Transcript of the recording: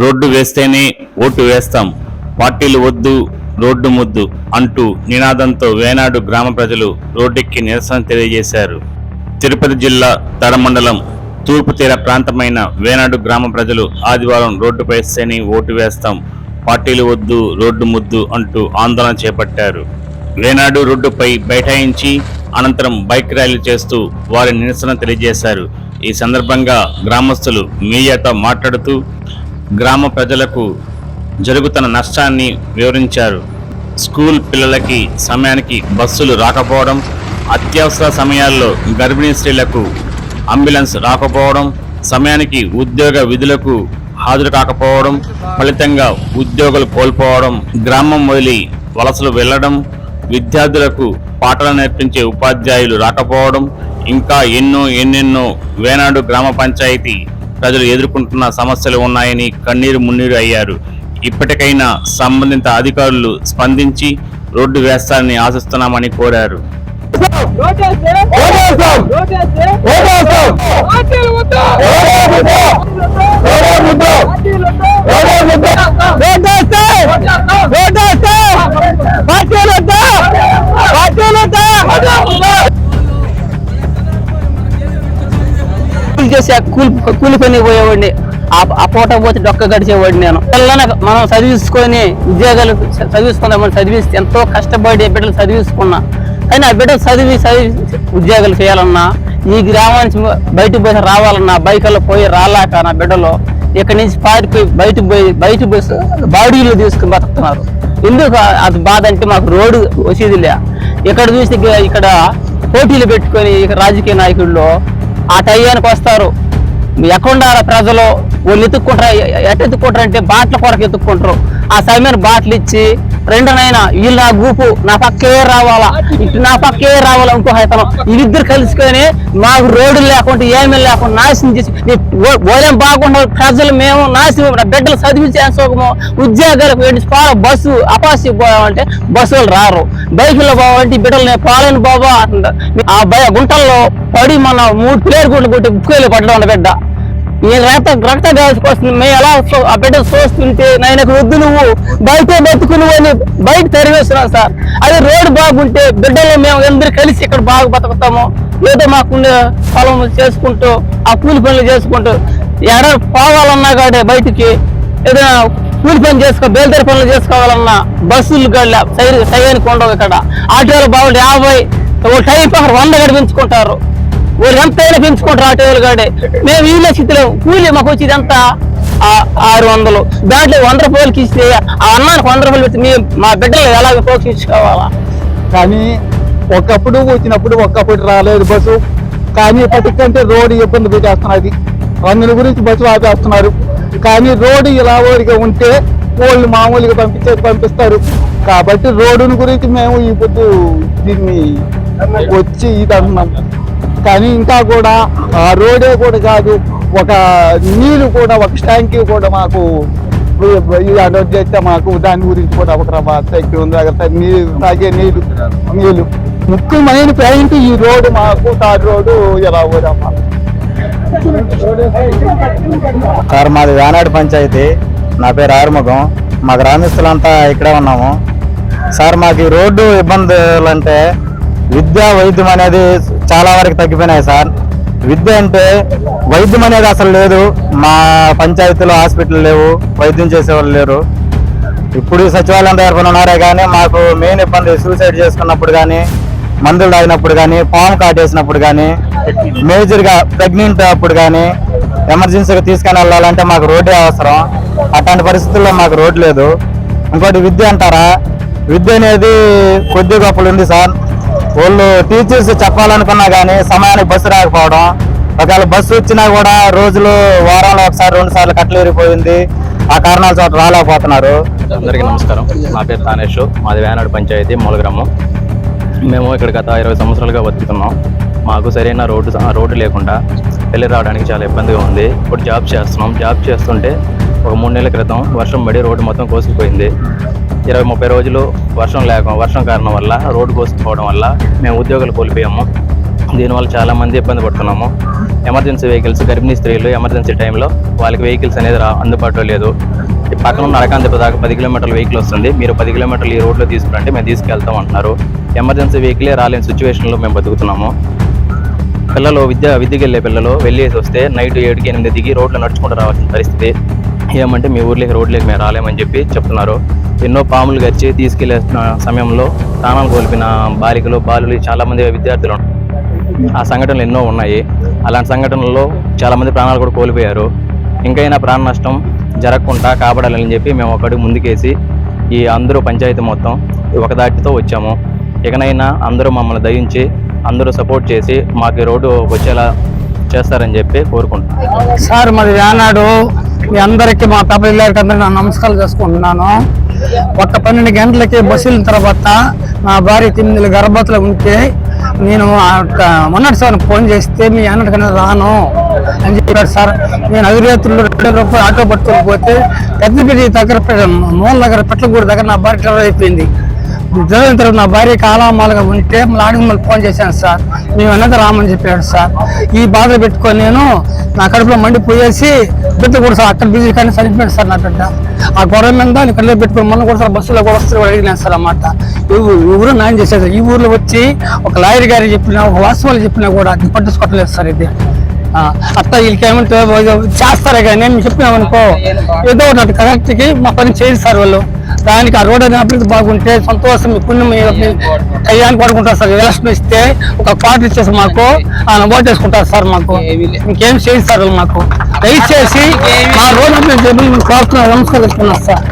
Road వేస్తేనే vote వేస్తాం. పార్టీలు వద్దు రోడ్డు ముద్దు అంటూ నినాదంతో వేనాడు గ్రామ ప్రజలు రోడ్డెక్కి నిరసన తెలియజేశారు. తిరుపతి జిల్లా తడ మండలం తూర్పు తీర ప్రాంతమైన వేనాడు గ్రామ ప్రజలు ఆదివారం రోడ్డుపై వేస్తేనే ఓటు వేస్తాం. పార్టీలు వద్దు రోడ్డు ముద్దు అంటూ ఆందోళన చేపట్టారు. వేనాడు రోడ్డుపై బైఠాయించి అనంతరం బైక్ ర్యాలీ చేస్తూ వారి నిరసన తెలియజేశారు. ఈ సందర్భంగా గ్రామస్తులు మీడియాతో మాట్లాడుతూ గ్రామ ప్రజలకు జరుగుతున్న నష్టాన్ని వివరించారు. స్కూల్ పిల్లలకి సమయానికి బస్సులు రాకపోవడం అత్యవసర సమయాల్లో గర్భిణీ స్త్రీలకు అంబులెన్స్ రాకపోవడం సమయానికి ఉద్యోగ విధులకు హాజరు కాకపోవడం ఫలితంగా ఉద్యోగులు కోల్పోవడం గ్రామం వదిలి వలసలు వెళ్ళడం విద్యార్థులకు పాఠాలు నేర్పించే ఉపాధ్యాయులు రాకపోవడం ఇంకా ఎన్నో ఎన్నెన్నో వేనాడు గ్రామ పంచాయతీ ప్రజలు ఎదుర్కొంటున్న సమస్యలు ఉన్నాయని కన్నీరు మున్నీరు అయ్యారు. ఇప్పటికైనా సంబంధిత అధికారులు స్పందించి రోడ్డు వేస్తారని ఆశిస్తున్నామని కోరారు. ఓటేస్తే ఓటేస్తే ఓటేస్తే ఓటేస్తే కూలి చేసి ఆ కూలి కూలిపోయి పోయేవాడిని. ఆ పూట పోతే డొక్క గడిచేవాడిని నేను. పిల్లలని మనం చదివించుకొని ఉద్యోగాలు చదివించుకుందామని చదివిస్తే ఎంతో కష్టపడి ఆ బిడ్డలు చదివించుకున్నా. కానీ ఆ బిడ్డలు చదివి చదివి ఉద్యోగాలు చేయాలన్నా ఈ గ్రామానికి బయటకు పోయి రావాలన్నా బైకల్లో పోయి రాలాక నా బిడ్డలు ఇక్కడి నుంచి పారిపోయి బయటకు పోయి బయటకు పోయి బాడీలు తీసుకుని బతుకుతున్నారు. ఎందుకు అది బాధ అంటే మాకు రోడ్డు వచ్చేదిలే ఇక్కడ చూసి ఇక్కడ పోటీలు పెట్టుకొని రాజకీయ నాయకుల్లో ఆ టైయానికి వస్తారు. ఎక్కడుండాల ప్రజలు వాళ్ళు ఎత్తుక్కుంటారు ఎట్ట ఎత్తుక్కుంటారు అంటే బాట్ల కొరకు ఎత్తుక్కుంటారు. ఆ సమయాన్ని బాటలు ఇచ్చి రెండునైనా వీళ్ళు నా గూపు నా పక్కే రావాలా? ఇటు నా పక్కే రావాలా ఇంకో హైతనం. వీళ్ళిద్దరు కలుసుకొని మాకు రోడ్లు లేకుండా ఏమీ లేకుండా నాశనం చేసి ఓలేం బాగుండవు ప్రజలు మేము నాశనం బిడ్డలు చదివించే సుఖము ఉద్యోగాలకు వెళ్ళి పోవాలి బస్సు అపాసి పోవాలంటే బస్సులు రారు. బైకుల్లో పోవాలంటే బిడ్డలు నేను పోలేను బాబా అంటారు. ఆ బయ గుంటల్లో పడి మన మూడు ప్లేయర్ గుంటలు కొట్టి బుక్కేలు పడ్డా ఉన్న బిడ్డ. ఈ రక్త రక్త వస్తుంది మేము ఎలా ఆ బిడ్డ చూస్తుంటే నాయనకు వద్దు నువ్వు. బయటే బతుకు నువ్వు అని బయట తరివేస్తున్నాం సార్. అదే రోడ్డు బాగుంటే బిడ్డలు మేము అందరు కలిసి ఇక్కడ బాగా బతుకుతాము. ఏదో మాకుండే పొలం చేసుకుంటూ ఆ కూలి పనులు చేసుకుంటూ ఎడ పోవాలన్నా కాడే బయటికి ఏదైనా కూలి పని చేసుకో బేల్దారి పనులు చేసుకోవాలన్నా బస్సులు గడ్ల సైన్ సైగానికి ఉండవు ఇక్కడ ఆటోలు బాగుంటే యాభై ఓ టైం పక్కన వంద గడిపించుకుంటారు పెంచుకుంటారు వాళ్ళు ఎంతైనా పెంచుకుంటారు ఆటోలు గాడే మేము వీళ్ళ స్థితిలో కూలి మాకు వచ్చేది ఎంత? ఆరు వందలు. దాంట్లో వంద రూపాయలకి ఇస్తే ఆ అన్నానికి వంద రూపాయలు పెట్టి మేము మా బిడ్డలు ఎలాగ పోషించుకోవాలా? కానీ ఒకప్పుడు వచ్చినప్పుడు ఒక్కప్పుడు రాలేదు బస్సు. కానీ ఇప్పటికంటే రోడ్డు ఇబ్బంది పెట్టేస్తున్నది. రంగుల గురించి బస్సు ఆపేస్తున్నారు. కానీ రోడ్డు ఇలా ఊరిగా ఉంటే వాళ్ళు మామూలుగా పంపించేది పంపిస్తారు. కాబట్టి రోడ్డుని గురించి మేము ఈ పొద్దు దీన్ని వచ్చి ఇది అంటున్నాం. కానీ ఇంకా కూడా ఆ రోడే కూడా కాదు ఒక నీళ్ళు కూడా ఒక ట్యాంకీ కూడా మాకు ఇది చేస్తే మాకు దాని గురించి కూడా ఒక రవ్వ శక్తి ఉంది అక్కడ నీళ్ళు తాగే నీళ్ళు నీళ్ళు. ముఖ్యమైన పాయింట్ ఈ రోడ్డు మాకు తాడు రోడ్డు ఇలా ఊరమ్మా సార్ మాది వేనాడు పంచాయతీ. నా పేరు ఆరుముఖం. మా గ్రామస్తులంతా ఇక్కడే ఉన్నాము. సార్ మాకు ఈ రోడ్డు ఇబ్బందులు అంటే విద్య వైద్యం అనేది చాలా వరకు తగ్గిపోయినాయి సార్. విద్య అంటే వైద్యం అనేది అసలు లేదు. మా పంచాయతీలో హాస్పిటల్ లేవు వైద్యం చేసేవాళ్ళు లేరు. ఇప్పుడు సచివాలయం తరఫున ఉన్నారే కానీ మాకు మెయిన్ ఇబ్బంది సూసైడ్ చేసుకున్నప్పుడు కానీ మందులు తాగినప్పుడు కానీ పాము కాటేసినప్పుడు కానీ మేజర్గా ప్రెగ్నెంట్ అప్పుడు కానీ ఎమర్జెన్సీగా తీసుకొని వెళ్ళాలంటే మాకు రోడ్డే అవసరం. అట్లాంటి పరిస్థితుల్లో మాకు రోడ్ లేదు. ఇంకోటి విద్య అంటారా? విద్య అనేది కొద్ది గొప్పలు ఉంది సార్. వాళ్ళు టీచర్స్ చెప్పాలనుకున్నా కానీ సమయానికి బస్సు రాకపోవడం. ఒకవేళ బస్సు వచ్చినా కూడా రోజులు వారంలో ఒకసారి రెండు సార్లు కట్టలు ఆ కారణాల చోట రాలేకపోతున్నారు. అందరికీ నమస్కారం. నా పేరు తానేష్. మాది వేనాడు పంచాయతీ మూలగ్రామం. మేము ఇక్కడ గత ఇరవై సంవత్సరాలుగా బతుకుతున్నాం. మాకు సరైన రోడ్డు రోడ్డు లేకుండా వెళ్ళి రావడానికి చాలా ఇబ్బందిగా ఉంది. ఇప్పుడు జాబ్ చేస్తున్నాం. జాబ్ చేస్తుంటే ఒక మూడు నెలల క్రితం వర్షం పడి రోడ్డు మొత్తం కోసుకుపోయింది. ఇరవై ముప్పై రోజులు వర్షం లేక వర్షం కారణం వల్ల రోడ్డు కోసుకుపోవడం వల్ల మేము ఉద్యోగాలు కోల్పోయాము. దీనివల్ల చాలామంది ఇబ్బంది పడుతున్నాము. ఎమర్జెన్సీ వెహికల్స్ గర్భిణీ స్త్రీలు ఎమర్జెన్సీ టైంలో వాళ్ళకి వెహికల్స్ అనేది రా అందుబాటులో లేదు. పక్కన ఉన్న అరకాంతిప దాకా పది కిలోమీటర్ల వెహికల్ వస్తుంది. మీరు పది కిలోమీటర్లు ఈ రోడ్లో తీసుకురంటే మేము తీసుకెళ్తాం అంటున్నారు. ఎమర్జెన్సీ వెహికలే రాలేని సిచ్యువేషన్లో మేము బతుకుతున్నాము. పిల్లలు విద్య విద్యకి వెళ్ళే పిల్లలు వెళ్ళేసి వస్తే నైట్ ఏడుకి ఎనిమిది దిగి రోడ్లు నడుచుకుంటూ రావాల్సిన పరిస్థితి ఏమంటే మీ ఊర్లోకి రోడ్లోకి మేము రాలేమని చెప్పి చెప్తున్నారు. ఎన్నో పాములు గచ్చి తీసుకెళ్ళే సమయంలో ప్రాణాలు కోల్పోయిన బాలికలు బాలులు చాలామంది విద్యార్థులు ఆ సంఘటనలు ఎన్నో ఉన్నాయి. అలాంటి సంఘటనల్లో చాలామంది ప్రాణాలు కూడా కోల్పోయారు. ఇంకైనా ప్రాణ నష్టం జరగకుండా కాపాడాలని చెప్పి మేము ఒకటి ముందుకేసి ఈ అందరూ పంచాయతీ మొత్తం ఒక దాటితో వచ్చాము. ఇకనైనా అందరూ మమ్మల్ని దయించి అందరూ సపోర్ట్ చేసి మాకు రోడ్డు వచ్చేలా చేస్తారని చెప్పి కోరుకుంటున్నాం. సార్ మరి ఆనాడు మీ అందరికీ మా పేపర్ అందరికీ నా నమస్కారాలు చేసుకుంటున్నాను. ఒక్క పన్నెండు గంటలకి బస్సు వెళ్ళిన తర్వాత నా భార్య తొమ్మిది నెలల గర్భవతిలో ఉంటే నేను మొన్నటి సార్ ఫోన్ చేస్తే మీ అన్నటికన్నా రాను అని చెప్పాడు సార్. నేను అవిరేతుల్లో రెండు రూపాయలు ఆటో పట్టుకొని పోతే పెద్దపేట దగ్గర మూల దగ్గర పెట్లగూడ దగ్గర నా భార్య డ్రైవర్ అయిపోయింది. జరిగిన తర్వాత నా భార్య కాలామాలుగా ఉంటే మళ్ళీ ఆడికి మళ్ళీ ఫోన్ చేశాను సార్. మేము అన్నది రామని చెప్పాడు సార్. ఈ బాధ పెట్టుకొని నేను నా కడుపులో మండిపోయేసి బిడ్డ కూడా సార్ అక్కడ బిజీ కానీ చనిపోయాడు సార్ నా బిడ్డ. ఆ గొడవ మీద నేను కళ్ళు పెట్టుకొని మొన్న కూడా సార్ బస్సులో కూడా వస్తే కూడా అడిగినాను సార్ అన్నమాట. ఈ ఊరు నాయన చేసేది. ఈ ఊర్లో వచ్చి ఒక లాయర్ గారికి చెప్పినా ఒక వాస్తవాలు చెప్పినా కూడా అది పట్టించుకోవట్లేదు సార్ ఇది. అట్లా వీళ్ళకి ఏమంటే చేస్తారే కానీ మేము చెప్పినామనుకో ఏదో ఒకటి కరెక్ట్కి మా పని చేయండి సార్ వాళ్ళు. దానికి ఆ రోడ్ అభివృద్ధి బాగుంటే సంతోషం మీ పుణ్యం కయ్యానికి పడుకుంటారు సార్. ఎలక్షన్ ఇస్తే ఒక కార్డు ఇచ్చేసి మాకు. ఆయన ఓట్ సార్ మాకు. ఇంకేం చేయండి సార్ వాళ్ళు మాకు. దయచేసి మా రోడ్ అభివృద్ధి చేయమని మేము సార్.